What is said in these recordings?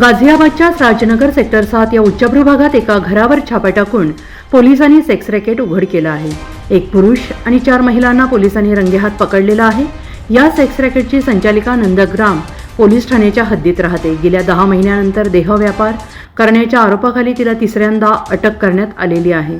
गाझियाबादच्या Rajnagar sector सात या उच्चभ्रू भागात एका घरावर छापा टाकून पोलिसांनी सेक्स रॅकेट उघड केलं आहे. एक पुरुष आणि चार महिलांना पोलिसांनी रंगेहात पकडलेला आहे. या सेक्स रॅकेटची संचालिका नंदग्राम पोलीस ठाण्याच्या हद्दीत राहते. गेल्या दहा महिन्यानंतर देहव्यापार करण्याच्या आरोपाखाली तिला तिसऱ्यांदा अटक करण्यात आलेली आहे.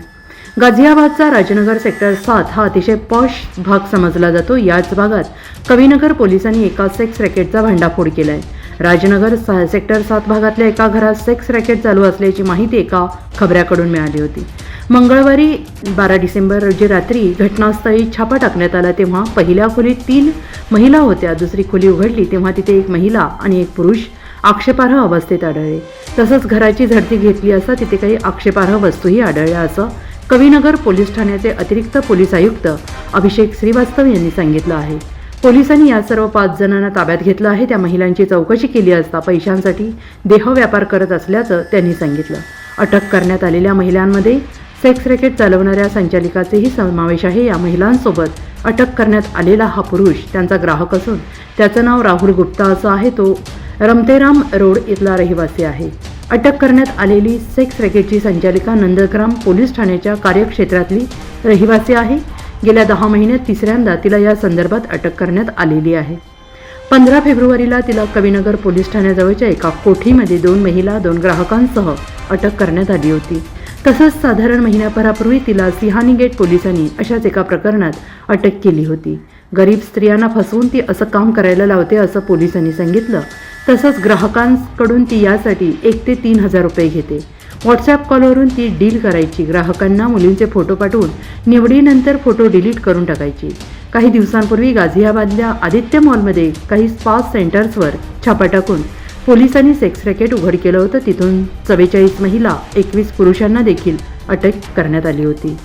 गाझियाबादचा राजनगर सेक्टर सात हा अतिशय पॉश भाग समजला जातो. याच भागात कवीनगर पोलिसांनी एका सेक्स रॅकेटचा भांडाफोड आहे राजनगर सा- सेक्टर सात भागातल्या एका घरात सेक्स रॅकेट चालू असल्याची माहिती एका खबऱ्याकडून मिळाली होती. मंगळवारी बारा डिसेंबर रोजी रात्री घटनास्थळी छापा टाकण्यात आला तेव्हा पहिल्या खोलीत तीन महिला होत्या. दुसरी खोली उघडली तेव्हा तिथे एक महिला आणि एक पुरुष आक्षेपार्ह अवस्थेत आढळले. तसंच घराची झडती घेतली असता तिथे काही आक्षेपार्ह वस्तूही आढळल्या असं कवीनगर पोलीस ठाण्याचे अतिरिक्त पोलीस आयुक्त अभिषेक श्रीवास्तव यांनी सांगितलं आहे. पोलिसांनी या सर्व पाच जणांना ताब्यात घेतलं आहे. त्या महिलांची चौकशी केली असता पैशांसाठी देहव्यापार करत असल्याचं त्यांनी सांगितलं. अटक करण्यात आलेल्या महिलांमध्ये सेक्स रॅकेट चालवणाऱ्या संचालिकाचेही समावेश आहे. या महिलांसोबत अटक करण्यात आलेला हा पुरुष त्यांचा ग्राहक असून त्याचं नाव राहुल गुप्ता असं आहे. तो रमतेराम रोड इथला रहिवासी आहे. अटक करण्यात आलेली सेक्स रॅकेटची संचालिका नंदग्राम पोलीस ठाण्याच्या कार्यक्षेत्रातली रहिवासी आहे. गेल्या दहा महिन्यात तिसऱ्यांदा तिला या संदर्भात अटक करण्यात आलेली आहे. पंधरा फेब्रुवारीला तिला कवीनगर पोलीस ठाण्याजवळच्या एका कोठीमध्ये दोन महिला दोन ग्राहकांसह अटक करण्यात आली होती. तसंच साधारण महिन्याभरापूर्वी तिला सिहानी गेट पोलिसांनी अशाच एका प्रकरणात अटक केली होती. गरीब स्त्रियांना फसवून ती असं काम करायला लावते असं पोलिसांनी सांगितलं. तसंच ग्राहकांकडून ती यासाठी एक ते तीन हजार रुपये घेते. व्हॉट्सॲप कॉलवरून ती डील करायची. ग्राहकांना मुलींचे फोटो पाठवून निवडीनंतर फोटो डिलीट करून टाकायची. काही दिवसांपूर्वी गाझियाबादल्या आदित्य मॉलमध्ये काही स्पा सेंटर्सवर छापा टाकून पोलिसांनी सेक्स रॅकेट उघड केलं होतं. तिथून चव्वेचाळीस महिला एकवीस पुरुषांना देखील अटक करण्यात आली होती.